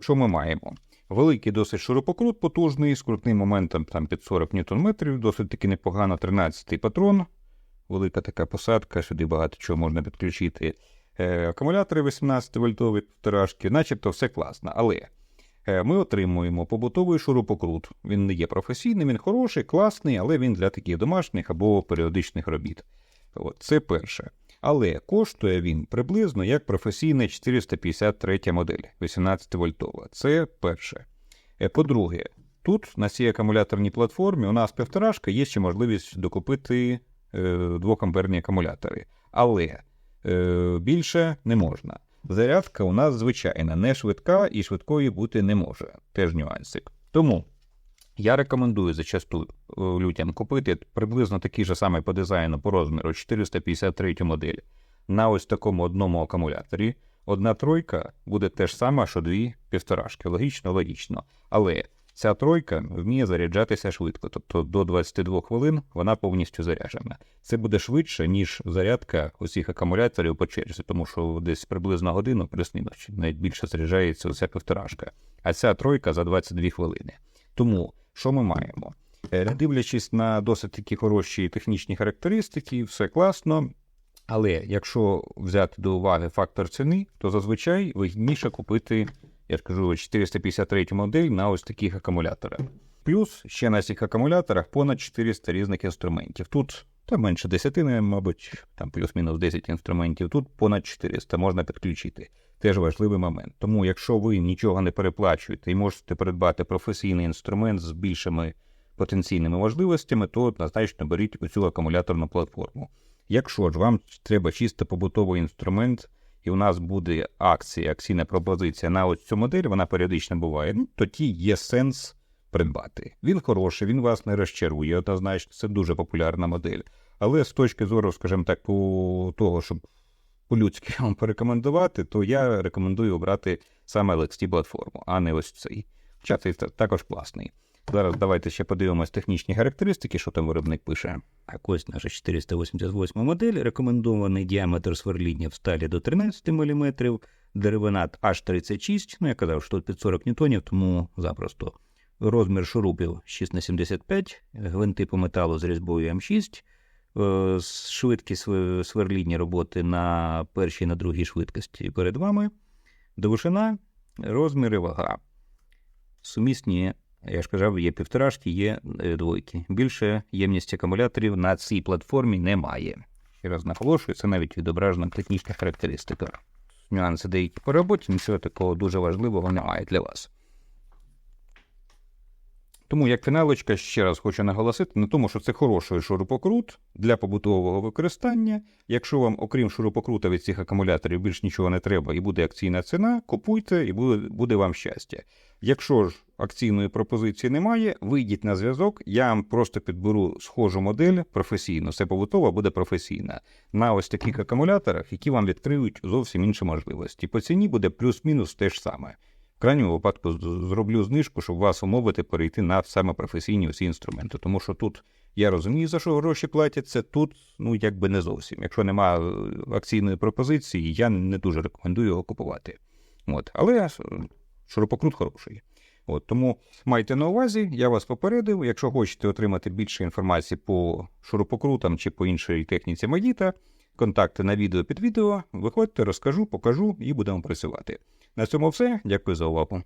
Що ми маємо? Великий досить шурупокрут, потужний, з крутним моментом там під 40 Нм, досить таки непогано, 13-й патрон, велика така посадка, сюди багато чого можна підключити. Е, акумулятори 18 вольтові півторашки, начебто все класно. Але е, ми отримуємо побутовий шурупокрут. Він не є професійним, він хороший, класний, але він для таких домашніх або періодичних робіт. От, це перше. Але коштує він приблизно як професійна 453 модель 18 вольтова. Це перше. Е, По-друге, тут на цій акумуляторній платформі у нас півторашка є ще можливість докупити е, двокамперні акумулятори. Але е, більше не можна. Зарядка у нас звичайна, не швидка і швидкої бути не може. Теж нюансик. Тому я рекомендую зачасту е, людям купити приблизно такий же самий по дизайну по розміру 453 модель на ось такому одному акумуляторі. Одна тройка буде те ж саме, що дві півторашки. Логічно, логічно. Але ця тройка вміє заряджатися швидко, тобто до 22 хвилин вона повністю заряджена. Це буде швидше, ніж зарядка усіх акумуляторів по черзі, тому що десь приблизно годину, плюс-мінус, навіть більше заряджається оця півторашка. А ця тройка за 22 хвилини. Тому що ми маємо? Е, дивлячись на досить такі хороші технічні характеристики, все класно. Але якщо взяти до уваги фактор ціни, то зазвичай вигідніше купити, я ж кажу, 453 модель на ось таких акумуляторах. Плюс ще на цих акумуляторах понад 400 різних інструментів. Тут та менше 10, мабуть, там плюс-мінус 10 інструментів, тут понад 400 можна підключити. Теж важливий момент. Тому, якщо ви нічого не переплачуєте і можете придбати професійний інструмент з більшими потенційними можливостями, то однозначно беріть оцю акумуляторну платформу. Якщо ж вам треба чисто побутовий інструмент, і у нас буде акція, акційна пропозиція на ось цю модель, вона періодично буває, ну, тоді є сенс придбати. Він хороший, він вас не розчарує, однозначно, це дуже популярна модель. Але з точки зору, скажімо так, того, щоб по-людськи вам порекомендувати, то я рекомендую обрати саме LXT платформу, а не ось цей. Хоча цей також класний. Зараз давайте ще подивимось технічні характеристики, що там виробник пише. Так ось наша 488 модель. Рекомендований діаметр сверління в сталі до 13 мм, деревинат H36, ну я казав, що тут під 40 ньютонів, тому запросто. Розмір шурупів 6х75, гвинти по металу з різьбою М6, е, швидкість св- сверління роботи на першій і на другій швидкості перед вами, довжина, розміри, вага. Сумісні, я ж казав, є півторашки, є е, двойки. Більше ємність акумуляторів на цій платформі немає. Ще раз наголошую, це навіть відображена технічна характеристика. Нюанси деякі по роботі, нічого такого дуже важливого немає для вас. Тому, як фіналочка, ще раз хочу наголосити на тому, що це хороший шурупокрут для побутового використання. Якщо вам, окрім шурупокрута від цих акумуляторів, більш нічого не треба і буде акційна ціна, купуйте і буде, буде вам щастя. Якщо ж акційної пропозиції немає, вийдіть на зв'язок, я вам просто підберу схожу модель професійну, це побутова буде професійна, на ось таких акумуляторах, які вам відкриють зовсім інші можливості. По ціні буде плюс-мінус те ж саме. В крайньому випадку зроблю знижку, щоб вас умовити перейти на саме професійні усі інструменти. Тому що тут я розумію, за що гроші платяться, тут ну якби не зовсім. Якщо немає акційної пропозиції, я не дуже рекомендую його купувати. От. Але е, шурупокрут хороший. От, тому майте на увазі, я вас попередив. Якщо хочете отримати більше інформації по шурупокрутам чи по іншій техніці Магіта, контакти на відео під відео. Виходьте, розкажу, покажу і будемо працювати. На цьому все. Дякую за увагу.